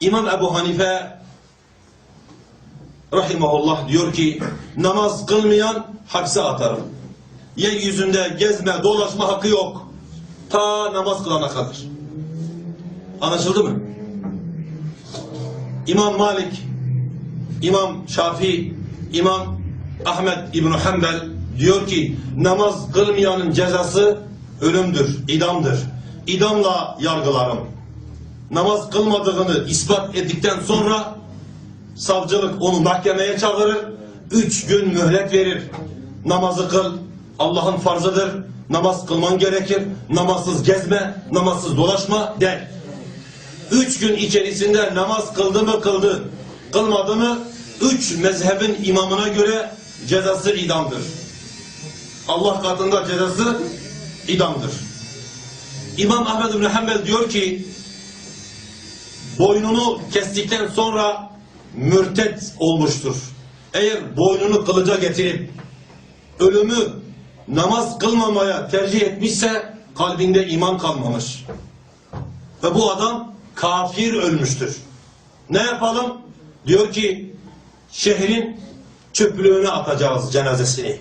İmam Ebu Hanife rahimahullah diyor ki namaz kılmayan hapse atarım. Yeryüzünde gezme, dolaşma hakkı yok. Ta namaz kılana kadar. Anlaşıldı mı? İmam Malik, İmam Şafii, İmam Ahmet İbn Hanbel diyor ki namaz kılmayanın cezası ölümdür, idamdır. İdamla yargılarım. Namaz kılmadığını ispat ettikten sonra savcılık onu mahkemeye çağırır. Üç gün mühlet verir. Namazı kıl. Allah'ın farzıdır. Namaz kılman gerekir. Namazsız gezme, namazsız dolaşma der. Üç gün içerisinde namaz kıldı mı kıldı. Kılmadı mı üç mezhebin imamına göre cezası idamdır. Allah katında cezası idamdır. İmam Ahmed bin Hanbel diyor ki boynunu kestikten sonra mürtet olmuştur. Eğer boynunu kılıca getirip ölümü namaz kılmamaya tercih etmişse kalbinde iman kalmamış. Ve bu adam kafir ölmüştür. Ne yapalım? Diyor ki şehrin çöplüğüne atacağız cenazesini.